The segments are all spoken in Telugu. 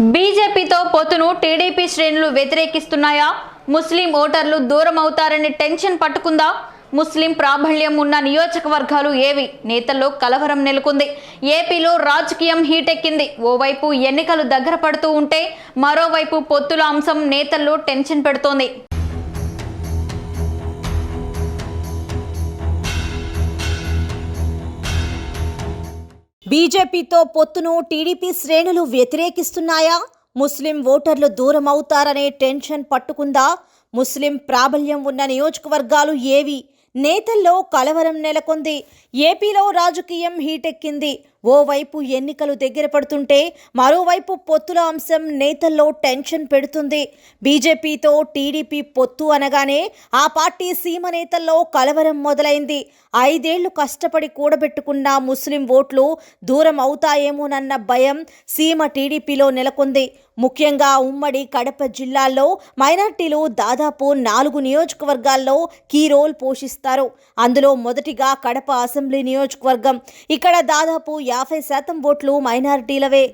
బీజేపీతో పొత్తును టీడీపీ శ్రేణులు వ్యతిరేకిస్తున్నాయా? ముస్లిం ఓటర్లు దూరం అవుతారనే టెన్షన్ పట్టుకుందా? ముస్లిం ప్రాబల్యం ఉన్న నియోజకవర్గాలు ఏవి? నేతల్లో కలవరం నెలకొంది. ఏపీలో రాజకీయం హీటెక్కింది. ఓవైపు ఎన్నికలు దగ్గర పడుతూ ఉంటే మరోవైపు పొత్తుల అంశం నేతల్లో టెన్షన్ పెడుతోంది. బీజేపీతో పొత్తును టీడీపీ శ్రేణులు వ్యతిరేకిస్తున్నాయా? ముస్లిం ఓటర్లు దూరం అవుతారనే టెన్షన్ పట్టుకుందా? ముస్లిం ప్రాబల్యం ఉన్న నియోజకవర్గాలు ఏవి? నేతల్లో కలవరం నెలకొంది. ఏపీలో రాజకీయం హీటెక్కింది. ఓవైపు ఎన్నికలు దగ్గర పడుతుంటే మరోవైపు పొత్తుల అంశం నేతల్లో టెన్షన్ పెడుతుంది. బీజేపీతో టీడీపీ పొత్తు అనగానే ఆ పార్టీ సీమ నేతల్లో కలవరం మొదలైంది. ఐదేళ్ళు కష్టపడి కూడబెట్టుకున్న ముస్లిం ఓట్లు దూరం అవుతాయేమోనన్న భయం సీమ టీడీపీలో నెలకొంది. ముఖ్యంగా ఉమ్మడి కడప జిల్లాల్లో మైనార్టీలు దాదాపు నాలుగు నియోజకవర్గాల్లో కీ రోల్ పోషిస్తారు. అందులో మొదటిగా కడప అసెంబ్లీ నియోజకవర్గం. ఇక్కడ దాదాపు యాభై శాతం ఓట్లు మైనారిటీలవే.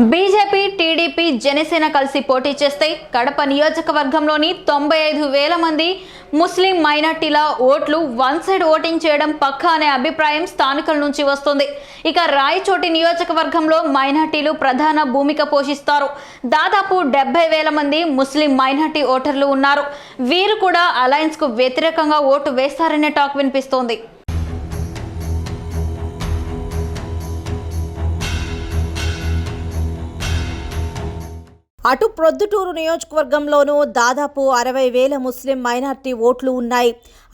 బీజేపీ టీడీపీ జనసేన కలిసి పోటీ చేస్తే కడప నియోజకవర్గంలోని తొంభై ఐదు వేల మంది ముస్లిం మైనార్టీల ఓట్లు వన్ సైడ్ ఓటింగ్ చేయడం పక్కా అనే అభిప్రాయం స్థానికుల నుంచి వస్తుంది. ఇక రాయచోటి నియోజకవర్గంలో మైనార్టీలు ప్రధాన భూమిక పోషిస్తారు. దాదాపు డెబ్బై వేల మంది ముస్లిం మైనార్టీ ఓటర్లు ఉన్నారు. వీరు కూడా అలయన్స్కు వ్యతిరేకంగా ఓటు వేస్తారనే టాక్ వినిపిస్తోంది. అటు ప్రొద్దుటూరు నియోజకవర్గంలోనూ దాదాపు అరవై వేల ముస్లిం మైనార్టీ ఓట్లు ఉన్నాయి.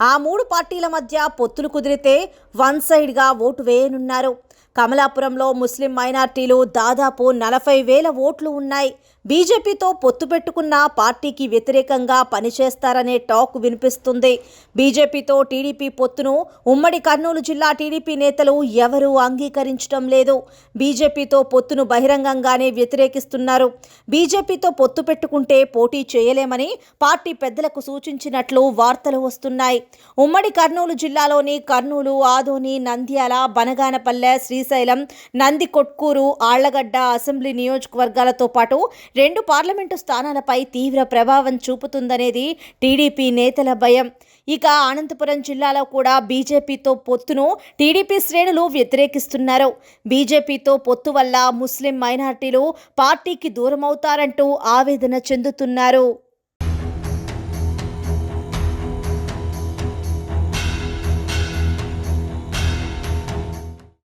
ఆ మూడు పార్టీల మధ్య పొత్తులు కుదిరితే వన్ సైడ్గా ఓటు వేయనున్నారు. కమలాపురంలో ముస్లిం మైనార్టీలు దాదాపు నలభై వేల ఓట్లు ఉన్నాయి. బీజేపీతో పొత్తు పెట్టుకున్న పార్టీకి వ్యతిరేకంగా పనిచేస్తారనే టాక్ వినిపిస్తుంది. బీజేపీతో టీడీపీ పొత్తును ఉమ్మడి కర్నూలు జిల్లా టీడీపీ నేతలు ఎవరూ అంగీకరించడం లేదు. బీజేపీతో పొత్తును బహిరంగంగానే వ్యతిరేకిస్తున్నారు. బీజేపీతో పొత్తు పెట్టుకుంటే పోటీ చేయలేమని పార్టీ పెద్దలకు సూచించినట్లు వార్తలు వస్తున్నాయి. ఉమ్మడి కర్నూలు జిల్లాలోని కర్నూలు ఆదోని నంద్యాల బనగానపల్లె శ్రీ శ్రీశైలం నంది కొట్కూరు ఆళ్ళగడ్డ అసెంబ్లీ నియోజకవర్గాలతో పాటు రెండు పార్లమెంటు స్థానాలపై తీవ్ర ప్రభావం చూపుతుందనేది టీడీపీ నేతల భయం. ఇక అనంతపురం జిల్లాలో కూడా బీజేపీతో పొత్తును టీడీపీ శ్రేణులు వ్యతిరేకిస్తున్నారు. బీజేపీతో పొత్తు వల్ల ముస్లిం మైనార్టీలు పార్టీకి దూరమవుతారంటూ ఆవేదన చెందుతున్నారు.